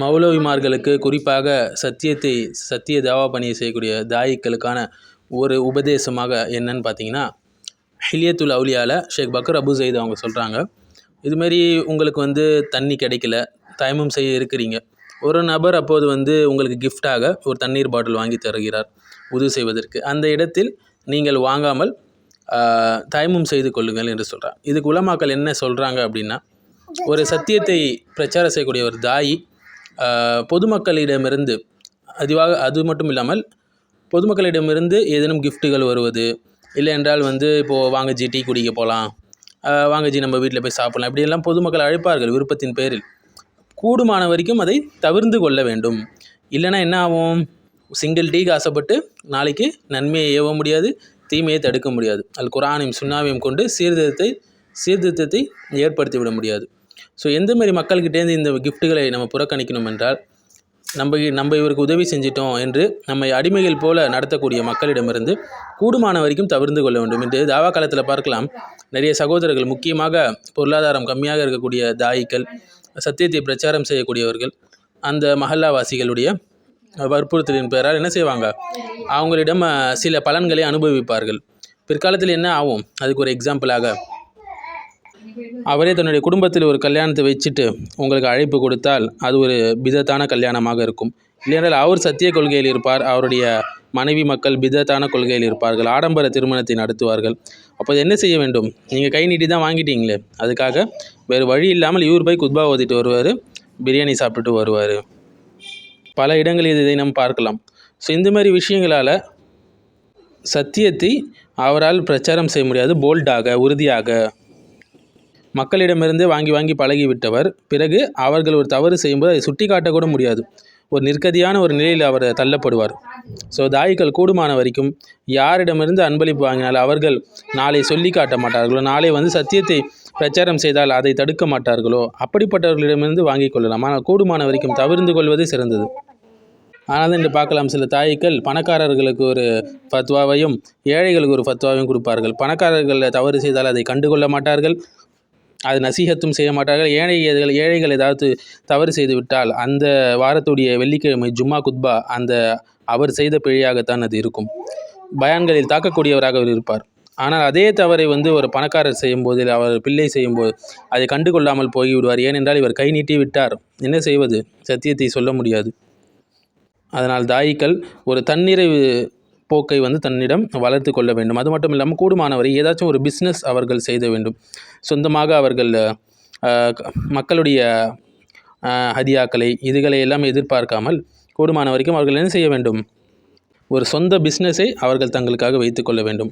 மௌலவிமார்களுக்கு குறிப்பாக சத்தியத்தை சத்திய தாவா பணியை செய்யக்கூடிய தாயிக்களுக்கான ஒரு உபதேசமாக என்னன்னு பார்த்தீங்கன்னா ஹிலியத்துல் அவுலியாவில் ஷேக் பக்கர் அபு சயீத் அவங்க சொல்கிறாங்க இதுமாரி உங்களுக்கு வந்து தண்ணி கிடைக்கல தயமம் செய்ய இருக்கிறீங்க. ஒரு நபர் அப்போது வந்து உங்களுக்கு கிஃப்டாக ஒரு தண்ணீர் பாட்டில் வாங்கி தருகிறார் உதவி செய்வதற்கு. அந்த இடத்தில் நீங்கள் வாங்காமல் தயமும் செய்து கொள்ளுங்கள் என்று சொல்கிறார் இதுக்கு உலமாக்கள் என்ன சொல்கிறாங்க அப்படின்னா ஒரு சத்தியத்தை பிரச்சாரம் செய்யக்கூடிய ஒரு தாயி பொதுமக்களிடமிருந்து அதுவாக அது மட்டும் இல்லாமல் பொதுமக்களிடமிருந்து ஏதேனும் கிஃப்ட்டுகள் வருவது இல்லை என்றால் வந்து இப்போது வாங்க ஜி டீ குடிக்க போகலாம் வாங்க ஜி நம்ம வீட்டில் போய் சாப்பிடலாம் இப்படியெல்லாம் பொதுமக்கள் அழைப்பார்கள் விருப்பத்தின் பேரில். கூடுமான வரைக்கும் அதை தவிர்ந்து கொள்ள வேண்டும். இல்லைன்னா என்ன ஆகும்? சிங்கிள் டீக்கு ஆசைப்பட்டு நாளைக்கு நன்மையை ஏவ முடியாது தீமையை தடுக்க முடியாது. அல் குரானையும் சுண்ணாவையும் கொண்டு சீர்திருத்தத்தை சீர்திருத்தத்தை ஏற்படுத்தி விட முடியாது. ஸோ எந்த மாதிரி மக்கள்கிட்டேருந்து இந்த கிஃப்ட்டுகளை நம்ம புறக்கணிக்கணும் என்றால் நம்ம நம்ம இவருக்கு உதவி செஞ்சிட்டோம் என்று நம்மை அடிமைகள் போல நடத்தக்கூடிய மக்களிடமிருந்து கூடுமான வரைக்கும் தவிர்ந்து கொள்ள வேண்டும். என்று தாவா காலத்தில் பார்க்கலாம் நிறைய சகோதரர்கள் முக்கியமாக பொருளாதாரம் கம்மியாக இருக்கக்கூடிய தாயிக்கள் சத்தியத்தை பிரச்சாரம் செய்யக்கூடியவர்கள் அந்த மஹல்லாவாசிகளுடைய வற்புறுத்தலின் பெயரால் என்ன செய்வாங்க? அவங்களிடம் சில பலன்களை அனுபவிப்பார்கள். பிற்காலத்தில் என்ன ஆகும்? அதுக்கு ஒரு எக்ஸாம்பிளாக அவரே தன்னுடைய குடும்பத்தில் ஒரு கல்யாணத்தை வச்சுட்டு உங்களுக்கு அழைப்பு கொடுத்தால் அது ஒரு பிதத்தான கல்யாணமாக இருக்கும். இல்லையென்றால் அவர் சத்திய கொள்கையில் இருப்பார் அவருடைய மனைவி மக்கள் பிதத்தான கொள்கையில் இருப்பார்கள் ஆடம்பர திருமணத்தை நடத்துவார்கள். அப்போ என்ன செய்ய வேண்டும்? நீங்கள் கை நீட்டி தான் வாங்கிட்டீங்களே அதுக்காக வேறு வழி இல்லாமல் இவர் போய் குத்பா ஓதிட்டு வருவார் பிரியாணி சாப்பிட்டுட்டு வருவார். பல இடங்களில் இதை நாம் பார்க்கலாம். ஸோ இந்த மாதிரி விஷயங்களால் சத்தியத்தை அவரால் பிரச்சாரம் செய்ய முடியாது போல்டாக உறுதியாக. மக்களிடமிருந்து வாங்கி வாங்கி பழகிவிட்டவர். பிறகு அவர்கள் ஒரு தவறு செய்யும்போது அதை சுட்டி காட்டக்கூட முடியாது. ஒரு நிற்கதியான ஒரு நிலையில் அவர் தள்ளப்படுவார். ஸோ தாய்கள் கூடுமான வரைக்கும் யாரிடமிருந்து அன்பளிப்பு வாங்கினால் அவர்கள் நாளை சொல்லி காட்ட மாட்டார்களோ நாளை வந்து சத்தியத்தை பிரச்சாரம் செய்தால் அதை தடுக்க மாட்டார்களோ அப்படிப்பட்டவர்களிடமிருந்து வாங்கிக் கொள்ளலாம். ஆனால் கூடுமான வரைக்கும் தவிர்ந்து கொள்வது சிறந்தது. ஆனால் இன்று பார்க்கலாம் சில தாய்க்கள் பணக்காரர்களுக்கு ஒரு ஃபத்வாவையும் ஏழைகளுக்கு ஒரு ஃபத்வாவையும் கொடுப்பார்கள். பணக்காரர்கள் தவறு செய்தால் அதை கண்டுகொள்ள மாட்டார்கள். அது நசீகத்தும் செய்ய மாட்டார்கள். ஏழைகள் ஏழைகள் ஏதாவது தவறு செய்து விட்டால் அந்த வாரத்துடைய வெள்ளிக்கிழமை ஜும்மா குத்பா அந்த அவர் செய்த பிழையாகத்தான் அது இருக்கும். பயான்களில் தாக்கக்கூடியவராக அவர் இருப்பார். ஆனால் அதே தவறை வந்து ஒரு பணக்காரர் செய்யும்போது அவர் பிள்ளை செய்யும்போது அதை கண்டுகொள்ளாமல் போய்விடுவார். ஏனென்றால் இவர் கை நீட்டி விட்டார். என்ன செய்வது? சத்தியத்தை சொல்ல முடியாது. அதனால் தாயிக்கள் ஒரு தன்னிறைவு போக்கை வந்து தன்னிடம் வளர்த்து கொள்ள வேண்டும். அது மட்டும் இல்லாமல் கூடுமானவரை ஏதாச்சும் ஒரு பிஸ்னஸ் அவர்கள் செய்த வேண்டும். சொந்தமாக அவர்கள் மக்களுடைய ஹதியாக்களை இதுகளை எல்லாம் எதிர்பார்க்காமல் கூடுமான வரைக்கும் அவர்கள் என்ன செய்ய வேண்டும்? ஒரு சொந்த பிஸ்னஸை அவர்கள் தங்களுக்காக வைத்துக்கொள்ள வேண்டும்.